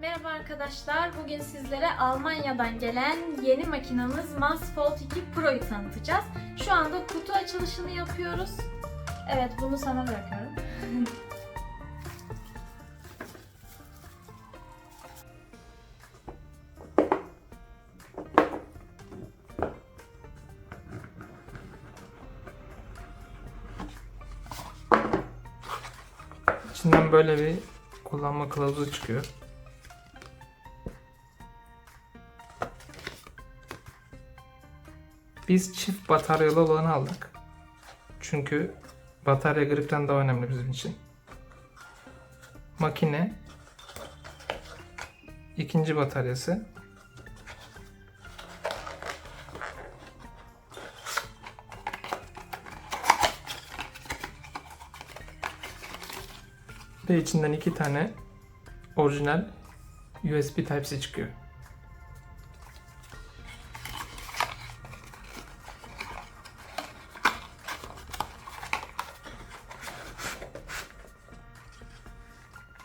Merhaba arkadaşlar. Bugün sizlere Almanya'dan gelen yeni makinamız Massfold 2 Pro'yu tanıtacağız. Şu anda kutu açılışını yapıyoruz. Evet, bunu sana bırakıyorum. İçinden böyle bir kullanma kılavuzu çıkıyor. Biz çift bataryalı olanı aldık. Çünkü batarya gripten daha önemli bizim için. Makine ikinci bataryası ve içinden iki tane orijinal USB Type-C çıkıyor.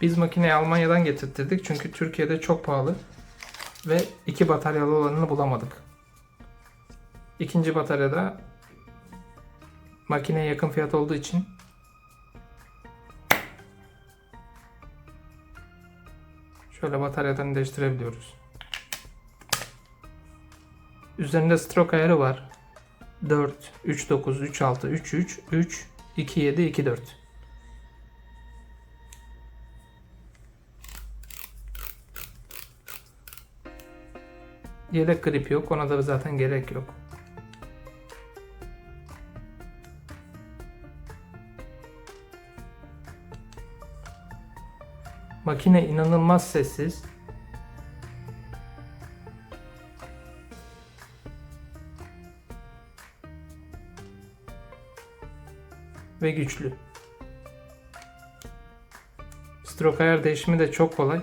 Biz makineyi Almanya'dan getirttirdik çünkü Türkiye'de çok pahalı ve iki bataryalı olanını bulamadık. İkinci bataryada makineye yakın fiyat olduğu için Şöyle bataryadan değiştirebiliyoruz. Üzerinde stroke ayarı var. 4, 3, 9, 3, 6, 3, 3, 3, 2, 7, 2, 4. Yedek grip yok. Ona da zaten gerek yok. Makine inanılmaz sessiz. Ve güçlü. Stroke ayar değişimi de çok kolay.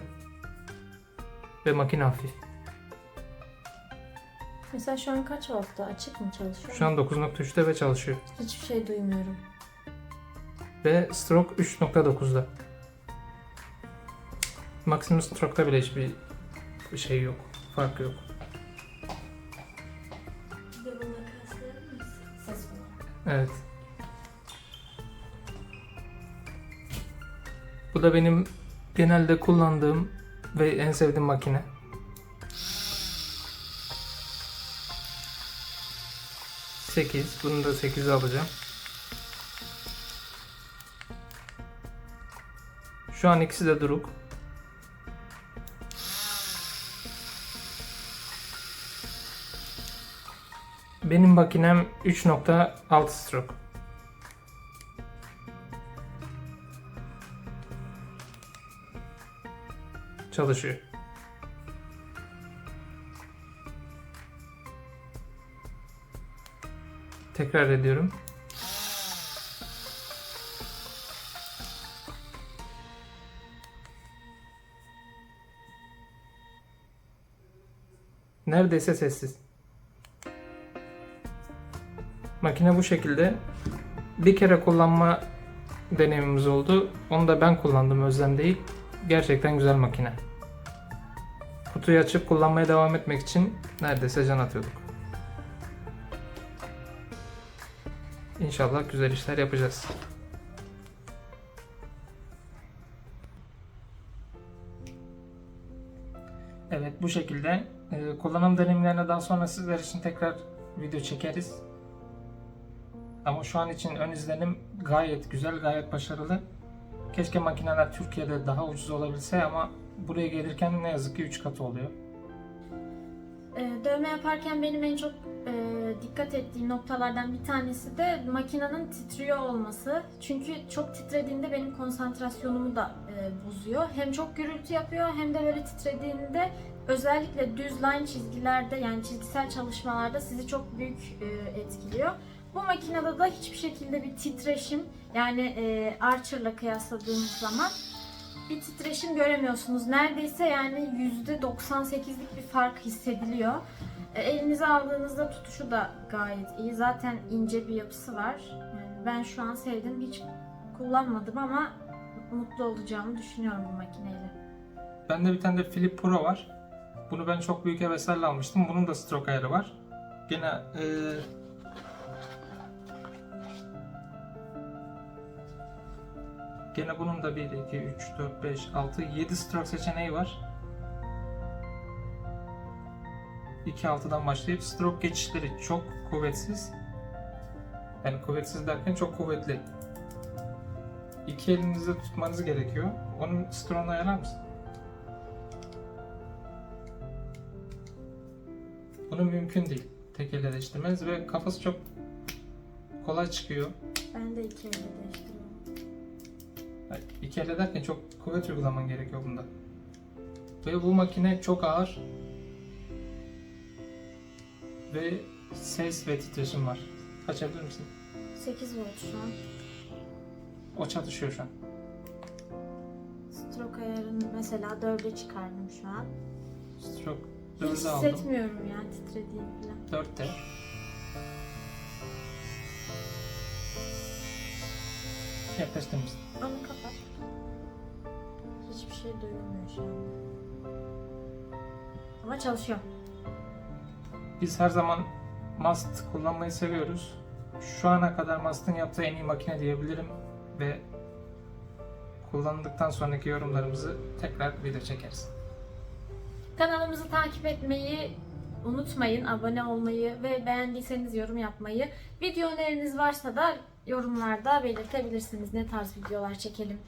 Ve makine hafif. Mesela şu an kaç voltta? Açık mı çalışıyor? Şu an 9.3'te ve çalışıyor. Hiçbir şey duymuyorum. Ve stroke 3.9'da. Maksimum stroke'da bile hiçbir şey yok. Fark yok. Bir de bununla kıyaslayalım mı? Ses olarak. Evet. Bu da benim genelde kullandığım ve en sevdiğim makine. Sekiz. Bunu da 8 alacağım. Şu an ikisi de duruk. Benim makinem 3.6 stroke. Çalışıyor. Tekrar ediyorum. Neredeyse sessiz. Makine bu şekilde. Bir kere kullanma deneyimimiz oldu. Onu da ben kullandım Özlem değil. Gerçekten güzel makine. Kutuyu açıp kullanmaya devam etmek için neredeyse can atıyorduk. İnşallah güzel işler yapacağız. Evet bu şekilde Ee, kullanım deneyimlerine daha sonra sizler için tekrar video çekeriz. Ama şu an için ön izlenim gayet güzel, gayet başarılı. Keşke makineler Türkiye'de daha ucuz olabilse ama buraya gelirken ne yazık ki 3 katı oluyor. Ee, dövme yaparken benim en çok e, dikkat ettiğim noktalardan bir tanesi de makinenin titriyor olması. Çünkü çok titrediğinde benim konsantrasyonumu da e, bozuyor. Hem çok gürültü yapıyor hem de böyle titrediğinde özellikle düz line çizgilerde yani çizgisel çalışmalarda sizi çok büyük e, etkiliyor. Bu makinede de hiçbir şekilde bir titreşim yani e, Archer'la kıyasladığımız zaman bir titreşim göremiyorsunuz. Neredeyse yani %98'lik bir fark hissediliyor. E, elinize aldığınızda tutuşu da gayet iyi. Zaten ince bir yapısı var. Yani ben şu an sevdim. Hiç kullanmadım ama mutlu olacağımı düşünüyorum bu makineyle. Bende bir tane de Flip Pro var. Bunu ben çok büyük heveslerle almıştım. Bunun da stroke ayarı var. Gene eee Gene bunun da 1, 2, 3, 4, 5, 6, 7 stroke seçeneği var. 2-6'dan başlayıp stroke geçişleri çok kuvvetsiz. Yani kuvvetsiz derken çok kuvvetli. İki elinizde tutmanız gerekiyor. Onun stroke'unu ayarlar mısın? Bunu mümkün değil. Tek elle değiştirmeniz ve kafası çok kolay çıkıyor. Ben de iki elle değiştiriyorum. Yani İki elle derken çok kuvvet uygulaman gerekiyor bunda. Ve bu makine çok ağır. Ve ses ve titreşim var. Açabilir misin? 8 volt şu an. O çatışıyor şu an. Stroke ayarını mesela 4'e çıkardım şu an. Stroke Hiç 4'ü aldım. hissetmiyorum ya titrediğini falan. 4'te. Yaklaştır mısın? Onu kapat. Hiçbir şey duyulmuyor şu an. Ama çalışıyor. Biz her zaman Mast kullanmayı seviyoruz. Şu ana kadar Mast'ın yaptığı en iyi makine diyebilirim ve kullanıldıktan sonraki yorumlarımızı tekrar video çekeriz. Kanalımızı takip etmeyi unutmayın. Abone olmayı ve beğendiyseniz yorum yapmayı. Video öneriniz varsa da yorumlarda belirtebilirsiniz. Ne tarz videolar çekelim.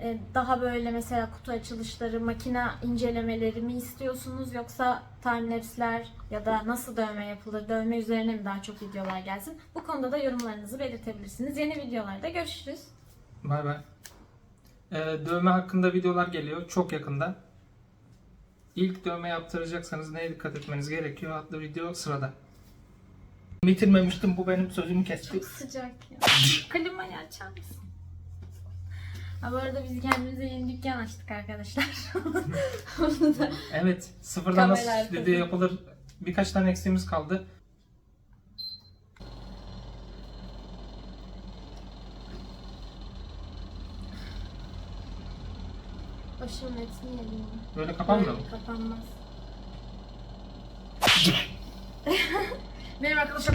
Ee, Daha böyle mesela kutu açılışları, makine incelemeleri mi istiyorsunuz yoksa timelapse'ler ya da nasıl dövme yapılır, dövme üzerine mi daha çok videolar gelsin? Bu konuda da yorumlarınızı belirtebilirsiniz. Yeni videolarda görüşürüz. Bay bay. Ee, dövme hakkında videolar geliyor çok yakında. İlk dövme yaptıracaksanız neye dikkat etmeniz gerekiyor adlı video sırada. Bitirmemiştim bu benim sözümü kesti. Çok sıcak ya. Klimayı açar mısın? Ha bu arada biz kendimize yeni dükkan açtık arkadaşlar. Onu da Evet sıfırdan nasıl Kamera arkası. yapılır birkaç tane eksiğimiz kaldı. başımın etini yedim. Böyle kapanmıyor mu? Böyle Kapanmaz. Benim arkadaşım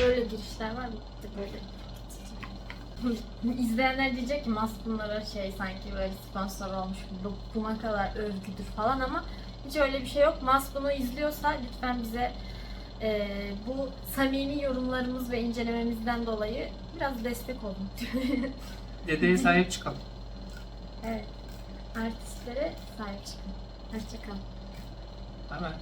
böyle girişler var bitti böyle. İzleyenler diyecek ki Mas bunlara şey sanki böyle sponsor olmuş bu, buna kadar övgüdür falan ama hiç öyle bir şey yok. Mas bunu izliyorsa lütfen bize e, bu samimi yorumlarımız ve incelememizden dolayı biraz destek olun. Dedeye sahip çıkalım. evet. Artistlere sahip çıkın. Hoşçakalın. Bay.